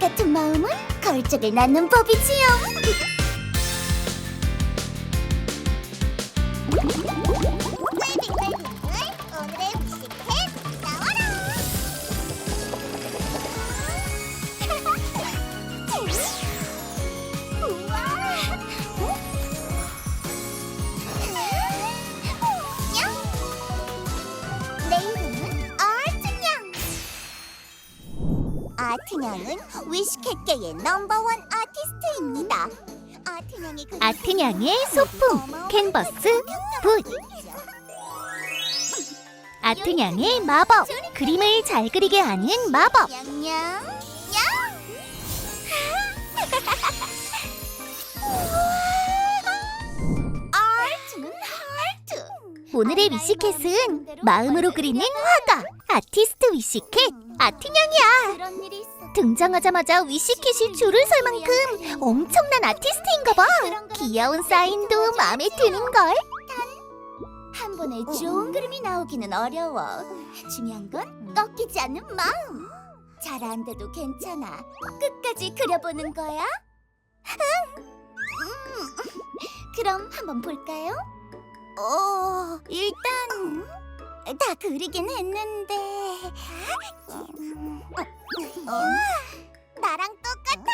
같은 마음은 걸작을 낳는 법이지요. 아트냥은 위시캣계의 넘버원 아티스트입니다. 아트냥이 그린 아트냥의 소품, 캔버스, 붓. 아트냥의 마법, 그림을 잘 그리게 하는 마법. 냥냥 오늘의 위시캣은 마음으로 그리는 화가 아티스트 위시캣 있어. 등장하자마자 위시캣이 줄을 설 만큼 엄청난 아티스트인가 봐. 귀여운 사인도 마음에 드는 걸. 한 번에 좋은 그림이 나오기는 어려워. 중요한 건 꺾이지 않는 마음. 잘 안 돼도 괜찮아. 끝까지 그려보는 거야. 응. 음. 그럼 한번 볼까요? 어, 일단 다 그리긴 했는데. 어, 나랑 똑같았냐?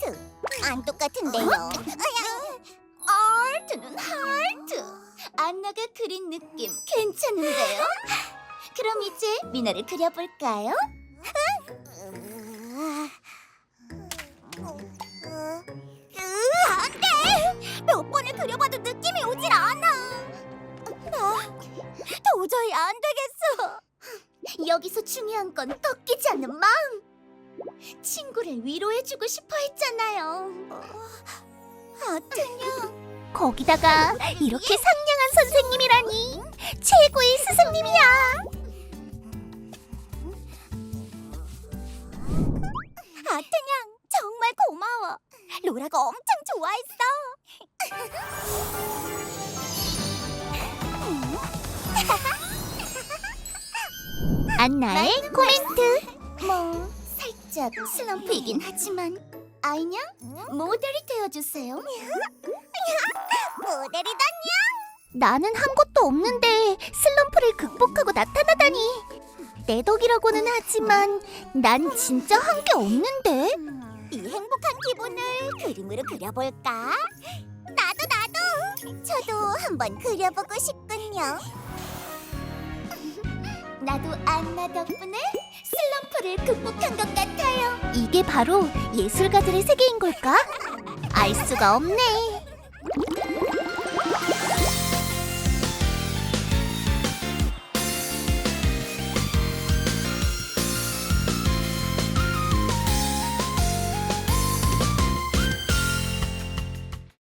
100%. 안 똑같은데요. 아트는 하트. 안나가 그린 느낌 괜찮은데요? 그럼 이제 미나를 그려볼까요? 안 도저히 안 되겠어. 여기서 중요한 건 꺾이지 않는 마음. 친구를 위로해주고 싶어 했잖아요. 아트냐? 거기다가 이렇게 상냥한 선생님이라니 최고의 스승님이야. 아트냥 정말 고마워. 로라가 엄청 좋아했어. 안나의 코멘트. 뭐 살짝 슬럼프이긴 하지만 아이냥 모델이 되어주세요. 모델이다냐? 나는 한 것도 없는데 슬럼프를 극복하고 나타나다니. 내 덕이라고는 하지만 난 진짜 한 게 없는데. 이 행복한 기분을 그림으로 그려볼까? 나도 나도. 저도 한번 그려보고 싶군요. 나도 안나 덕분에 슬럼프를 극복한 것 같아요. 이게 바로 예술가들의 세계인 걸까? 알 수가 없네.